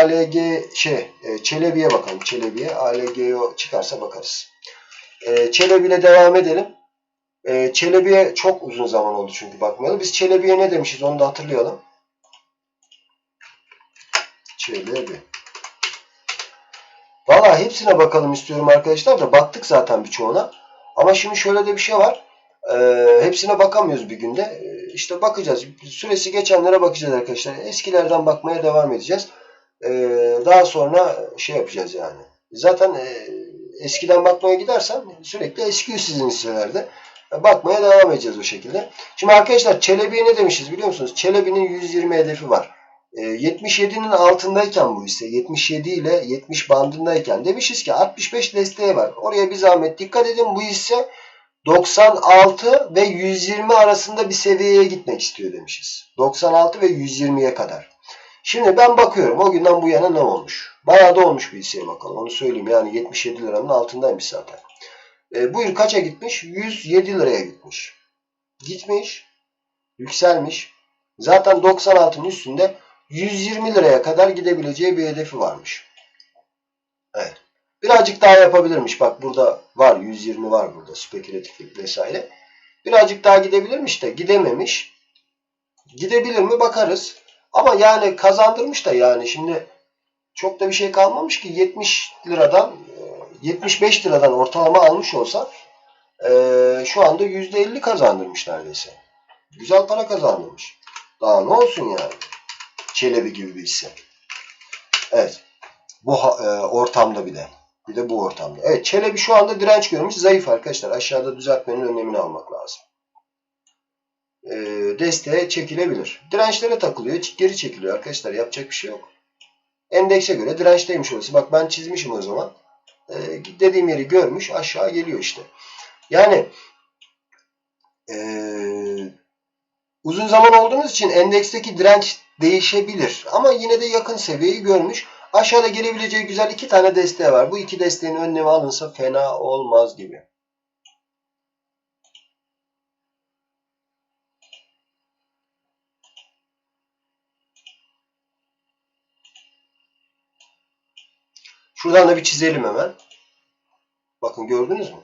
ALG şey e, Çelebi'ye bakalım. Çelebi'ye. ALGO çıkarsa bakarız. E, Çelebi ile devam edelim. E, Çelebi'ye çok uzun zaman oldu çünkü bakmayalım. Biz Çelebi'ye ne demişiz onu da hatırlayalım. Çelebi. Valla hepsine bakalım istiyorum arkadaşlar da baktık zaten birçoğuna. Ama şimdi şöyle de bir şey var. Ee, hepsine bakamıyoruz bir günde. Ee, işte bakacağız. Süresi geçenlere bakacağız arkadaşlar. Eskilerden bakmaya devam edeceğiz. Ee, daha sonra şey yapacağız yani. Zaten e, eskiden bakmaya gidersen sürekli eskiyor sizin listelerde. Bakmaya devam edeceğiz o şekilde. Şimdi arkadaşlar Çelebi'ye ne demişiz biliyor musunuz? Çelebi'nin 120 hedefi var. E, 77'nin altındayken bu ise 77 ile 70 bandındayken demişiz ki 65 desteği var. Oraya bir zahmet dikkat edin. Bu ise 96 ve 120 arasında bir seviyeye gitmek istiyor demişiz. 96 ve 120'ye kadar. Şimdi ben bakıyorum o günden bu yana ne olmuş. Bayağı da olmuş bir hisseye bakalım. Onu söyleyeyim yani 77 liranın altındaymış zaten. E, buyur kaça gitmiş? 107 liraya gitmiş. Gitmiş. Yükselmiş. Zaten 96'nın üstünde 120 liraya kadar gidebileceği bir hedefi varmış. Evet. Birazcık daha yapabilirmiş. Bak burada var 120 var burada spekülatiflik vesaire. Birazcık daha gidebilirmiş de gidememiş. Gidebilir mi bakarız. Ama yani kazandırmış da yani şimdi çok da bir şey kalmamış ki 70 liradan 75 liradan ortalama almış olsa şu anda %50 kazandırmış neredeyse. Güzel para kazandırmış. Daha ne olsun yani. Çelebi gibi bir hisse. Evet. Bu e, ortamda bir de. Bir de bu ortamda. Evet Çelebi şu anda direnç görmüş. Zayıf arkadaşlar. Aşağıda düzeltmenin önlemini almak lazım. E, desteğe çekilebilir. Dirençlere takılıyor. Geri çekiliyor arkadaşlar. Yapacak bir şey yok. Endekse göre dirençteymiş orası. Bak ben çizmişim o zaman. E, dediğim yeri görmüş. Aşağı geliyor işte. Yani eee Uzun zaman olduğunuz için endeksteki direnç değişebilir. Ama yine de yakın seviyeyi görmüş. Aşağıda gelebileceği güzel iki tane desteği var. Bu iki desteğin önlemi alınsa fena olmaz gibi. Şuradan da bir çizelim hemen. Bakın gördünüz mü?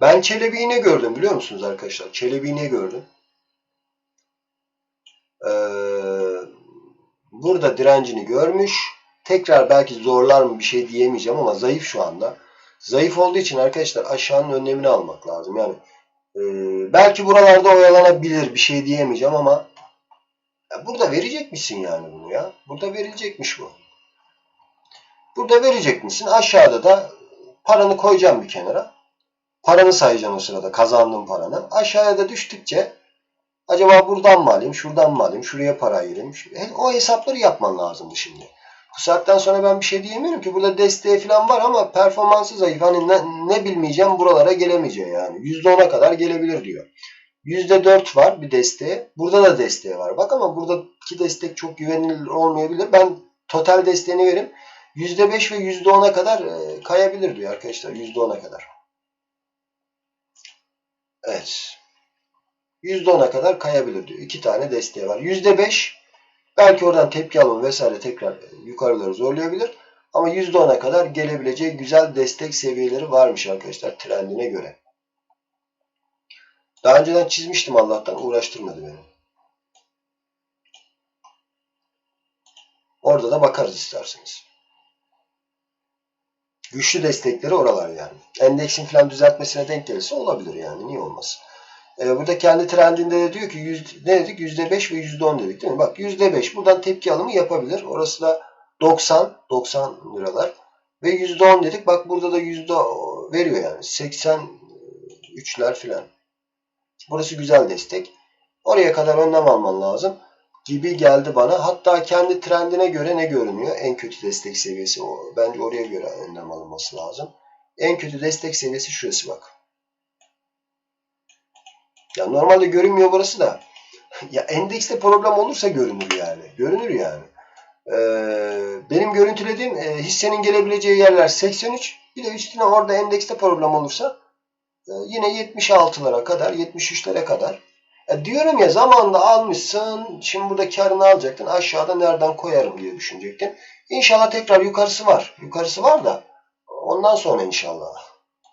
Ben Çelebi'yi ne gördüm biliyor musunuz arkadaşlar? Çelebi'yi ne gördüm? Ee, burada direncini görmüş. Tekrar belki zorlar mı bir şey diyemeyeceğim ama zayıf şu anda. Zayıf olduğu için arkadaşlar aşağının önlemini almak lazım. Yani e, belki buralarda oyalanabilir bir şey diyemeyeceğim ama ya burada verecek misin yani bunu ya? Burada verilecekmiş bu. Burada verecek misin? Aşağıda da paranı koyacağım bir kenara. Paranı sayacaksın o sırada kazandığın paranı. Aşağıya da düştükçe acaba buradan mı alayım, şuradan mı alayım, şuraya para ayırayım. O hesapları yapman lazımdı şimdi. Bu saatten sonra ben bir şey diyemiyorum ki. Burada desteği falan var ama performansı zayıf. Hani ne, ne bilmeyeceğim buralara gelemeyeceğim yani. %10'a kadar gelebilir diyor. %4 var bir desteği. Burada da desteği var. Bak ama buradaki destek çok güvenilir olmayabilir. Ben total desteğini vereyim. %5 ve %10'a kadar kayabilir diyor arkadaşlar. %10'a kadar. Evet. %10'a kadar kayabilir diyor. İki tane desteği var. %5 belki oradan tepki alım vesaire tekrar yukarıları zorlayabilir. Ama %10'a kadar gelebileceği güzel destek seviyeleri varmış arkadaşlar trendine göre. Daha önceden çizmiştim Allah'tan uğraştırmadı beni. Orada da bakarız isterseniz. Güçlü destekleri oralar yani. Endeksin falan düzeltmesine denk gelirse olabilir yani. Niye olmasın? Ee, burada kendi trendinde de diyor ki yüz, ne dedik? %5 ve %10 dedik değil mi? Bak %5 buradan tepki alımı yapabilir. Orası da 90 90 liralar. Ve %10 dedik. Bak burada da yüzde veriyor yani. 83'ler filan. Burası güzel destek. Oraya kadar önlem alman lazım gibi geldi bana. Hatta kendi trendine göre ne görünüyor? En kötü destek seviyesi o. Bence oraya göre önlem alınması lazım. En kötü destek seviyesi şurası bak. Ya normalde görünmüyor burası da. ya endekste problem olursa görünür yani. Görünür yani. Ee, benim görüntülediğim e, hissenin gelebileceği yerler 83. Bir de üstüne orada endekste problem olursa yine 76'lara kadar, 73'lere kadar E diyorum ya zamanında almışsın. Şimdi burada karını alacaktın. Aşağıda nereden koyarım diye düşünecektin. İnşallah tekrar yukarısı var. Yukarısı var da ondan sonra inşallah.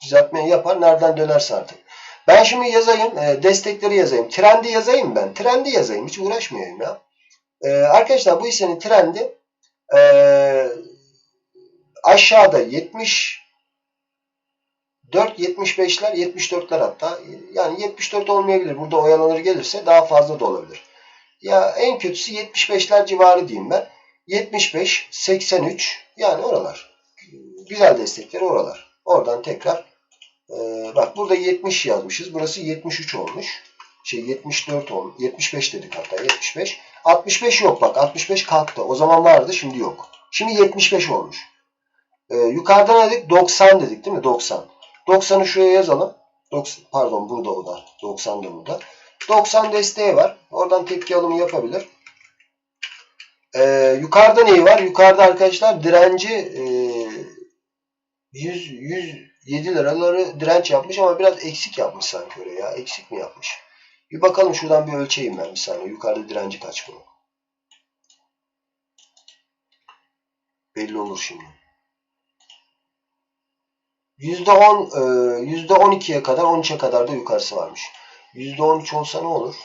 Düzeltmeyi yapar. Nereden dönerse artık. Ben şimdi yazayım. e, destekleri yazayım. Trendi yazayım ben. Trendi yazayım. Hiç uğraşmayayım ya. E, arkadaşlar bu hissenin trendi e, aşağıda 70 4 75'ler 74'ler hatta yani 74 olmayabilir. Burada oyalanır gelirse daha fazla da olabilir. Ya en kötüsü 75'ler civarı diyeyim ben. 75, 83 yani oralar. Güzel destekleri oralar. Oradan tekrar e, bak burada 70 yazmışız. Burası 73 olmuş. Şey 74 olmuş. 75 dedik hatta 75. 65 yok bak 65 kalktı. O zaman vardı şimdi yok. Şimdi 75 olmuş. E, yukarıda ne dedik? 90 dedik değil mi? 90. 90'ı şuraya yazalım. 90, pardon burada o da. 90 da burada. 90 desteği var. Oradan tepki alımı yapabilir. Ee, yukarıda neyi var? Yukarıda arkadaşlar direnci e, 100, 107 liraları direnç yapmış ama biraz eksik yapmış sanki öyle ya. Eksik mi yapmış? Bir bakalım şuradan bir ölçeyim ben bir saniye. Yukarıda direnci kaç bunun? Belli olur şimdi. %10, e, %12'ye kadar 13'e kadar da yukarısı varmış. %13 olsa ne olur?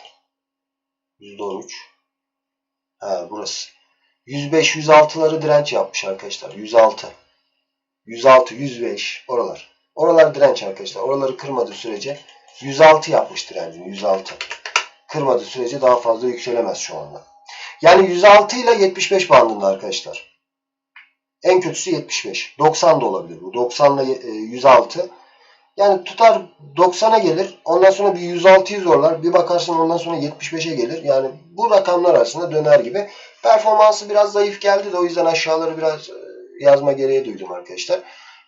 %13. Ha burası. 105, 106'ları direnç yapmış arkadaşlar. 106. 106, 105 oralar. Oralar direnç arkadaşlar. Oraları kırmadığı sürece 106 yapmış direncini. 106. Kırmadığı sürece daha fazla yükselemez şu anda. Yani 106 ile 75 bandında arkadaşlar. En kötüsü 75. 90 da olabilir bu. 90 ile e, 106. Yani tutar 90'a gelir. Ondan sonra bir 106'yı zorlar. Bir bakarsın ondan sonra 75'e gelir. Yani bu rakamlar arasında döner gibi. Performansı biraz zayıf geldi de o yüzden aşağıları biraz e, yazma gereği duydum arkadaşlar.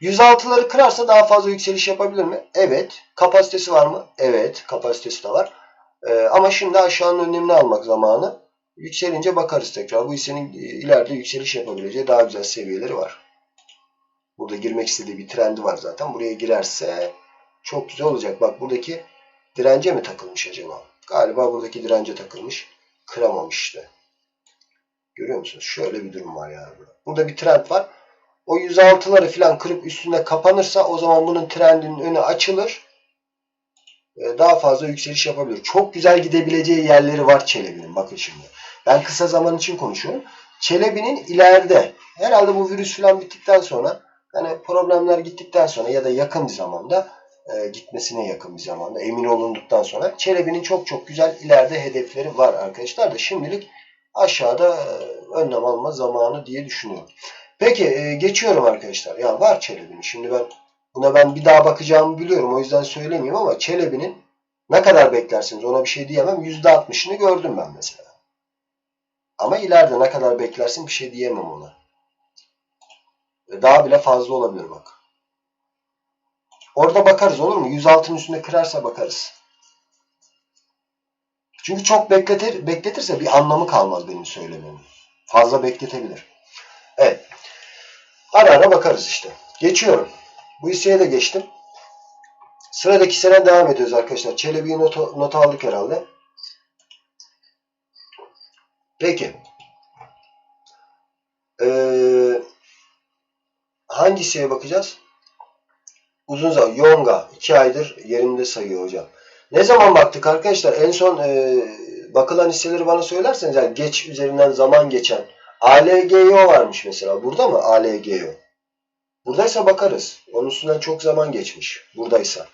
106'ları kırarsa daha fazla yükseliş yapabilir mi? Evet. Kapasitesi var mı? Evet. Kapasitesi de var. Ee, ama şimdi aşağının önlemini almak zamanı. Yükselince bakarız tekrar. Bu hissenin e, ileride yükseliş yapabileceği daha güzel seviyeleri var. Burada girmek istediği bir trendi var zaten. Buraya girerse çok güzel olacak. Bak buradaki dirence mi takılmış acaba? Galiba buradaki dirence takılmış. Kıramamış işte. Görüyor musunuz? Şöyle bir durum var yani. Burada, burada bir trend var. O 106'ları falan kırıp üstünde kapanırsa o zaman bunun trendinin önü açılır. Daha fazla yükseliş yapabilir. Çok güzel gidebileceği yerleri var Çelebi'nin. Bakın şimdi. Ben kısa zaman için konuşuyorum. Çelebi'nin ileride herhalde bu virüs falan bittikten sonra hani problemler gittikten sonra ya da yakın bir zamanda e, gitmesine yakın bir zamanda emin olunduktan sonra Çelebi'nin çok çok güzel ileride hedefleri var arkadaşlar da şimdilik aşağıda e, önlem alma zamanı diye düşünüyorum. Peki e, geçiyorum arkadaşlar. Ya var Çelebi'nin. Şimdi ben buna ben bir daha bakacağımı biliyorum. O yüzden söylemeyeyim ama Çelebi'nin ne kadar beklersiniz ona bir şey diyemem. %60'ını gördüm ben mesela. Ama ileride ne kadar beklersin bir şey diyemem ona. Daha bile fazla olabilir bak. Orada bakarız olur mu? 106'ın üstünde kırarsa bakarız. Çünkü çok bekletir, bekletirse bir anlamı kalmaz benim söylememin. Fazla bekletebilir. Evet. Ara ara bakarız işte. Geçiyorum. Bu hisseye de geçtim. Sıradaki hisseden devam ediyoruz arkadaşlar. Çelebi'yi not, not aldık herhalde. Peki. Ee, hangi hisseye bakacağız? Uzun zaman. Yonga. 2 aydır yerinde sayıyor hocam. Ne zaman baktık arkadaşlar? En son e, bakılan hisseleri bana söylerseniz yani geç üzerinden zaman geçen ALGO varmış mesela. Burada mı ALGO? Buradaysa bakarız. Onun üstünden çok zaman geçmiş. Buradaysa.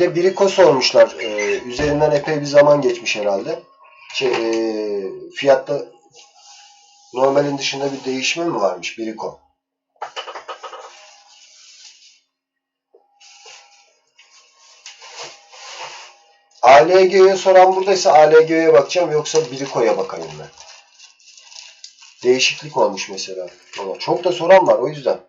De Biriko sormuşlar. Ee, üzerinden epey bir zaman geçmiş herhalde. Şey, e, fiyatta normalin dışında bir değişme mi varmış Biriko? ALG'ye soran buradaysa ALG'ye bakacağım yoksa Biriko'ya bakayım ben. Değişiklik olmuş mesela. Ama çok da soran var o yüzden.